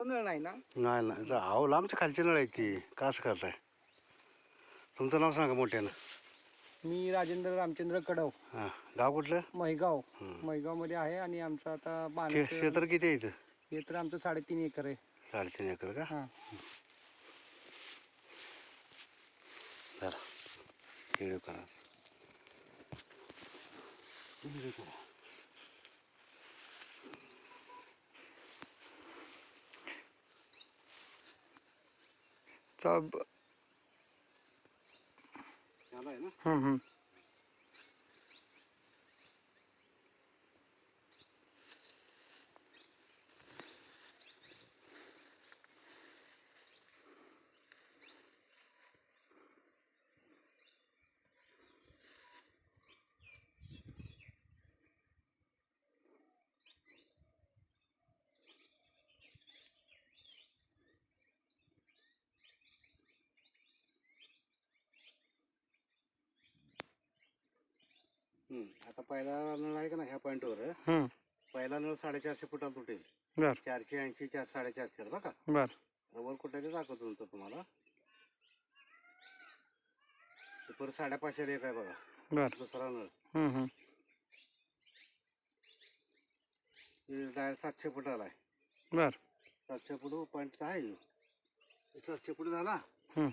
नळ नाही ना? नाही नाही. जा- अहो लांबच्या खालची नळ आहे ती. का असं करताय तुमचं नाव सांगा मोठ्यानं. मी राजेंद्र रामचंद्र कडव. हां. गाव कुठलं? महिगाव हम्म. महिगावमध्ये आहे आणि आमचं आता पाण्याचं क्षेत्र किती आहे इथं? हे तर आमचं साडेतीन एकर आहे. साडेतीन एकर का? हा. व्हिडिओ करा व्हिडिओ करा. चा- हम्म. आता पहिला नळ आहे का ना ह्या पॉईंटवर हम्म. पहिला नळ साडेचारशे फुटाला तुटेल. बर. चारशे ऐंशी चार साडेचारशे बघा. बर. वर कुठे दाखवतो नंतर तुम्हाला. ते परत साडेपाचशे एक आहे बघा. बर. दुसरा नळ. हे डायरेक्ट सातशे फुटाला आहे. बर. सातशे फूट पॉईंट आहे. सातशे फूट झाला. हा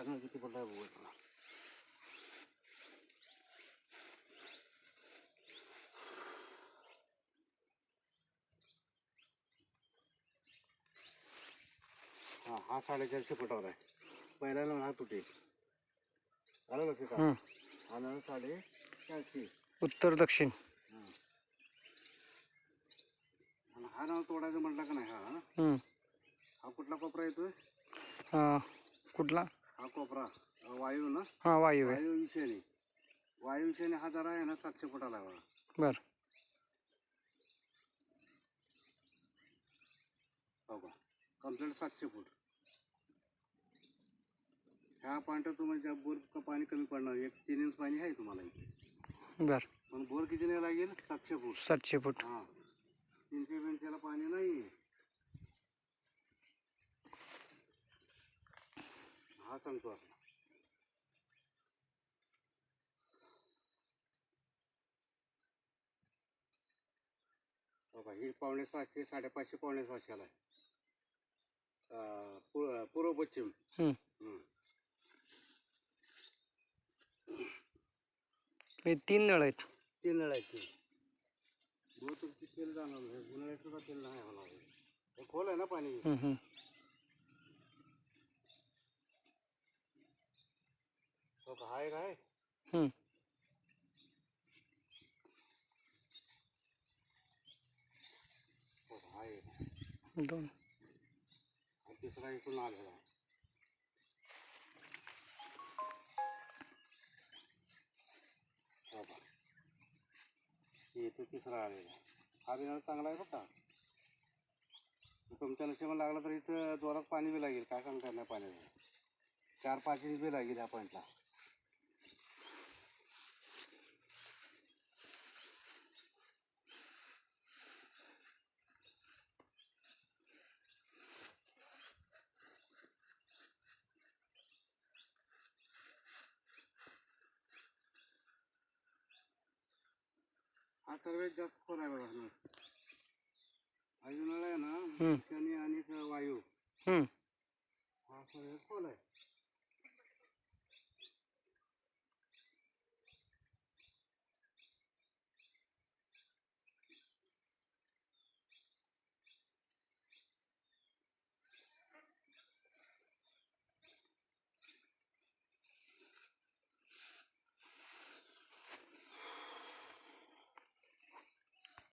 नळ किती पडला बघू तुला हा हा साडेचारशे फुटावर आहे. पहिला नळ हा तुटेल आलं लक्षात? का. हा साडे चारशे उत्तर दक्षिण. हा. नळ तोडायचं म्हटलं का नाही हा? हम्म. हा कुठला कोपरा येतोय? हा, कुठला? कोपरा वायू ना? हा वायू आहे. वायू विषयाने वायू विषयाने हा जरा आहे ना सातशे फुटाला बघा. बर. हो का कंप्लीट सातशे फूट. ह्या पॉईंटवर तुम्हाला बोर का पाणी कमी पडणार एक तीन इंच पाणी आहे तुम्हाला इथे. बर. पण बोर किती नाही लागेल? सातशे फूट. सातशे फूट. हा. हा सांगतो आता हो पावणे सहाशे साडेपाचशे पावणे सहाशेला आहे. पूर्व पश्चिम. हे तीन नळ आहेत. तीन नळ आहेत ते. तेल जाणार नाही. उन्हाळ्यात सुद्धा तेल नाही होणार हे खोल आहे ना पाणी? हम्म. दोन. तिसरा इकडून आलेला तिसरा आलेला हा चांगला आहे बघा. तुमच्या नशिबाला लागला तर इथं जोरात पाणी बी लागेल. काय सांगता येत नाही पाण्याचं. चार पाच इंच बी लागेल ह्या पॉईंटला सर्वात जास्त खोरायला लागणार अजून ना शनी आणि वायू हा सर्वात खोल आहे.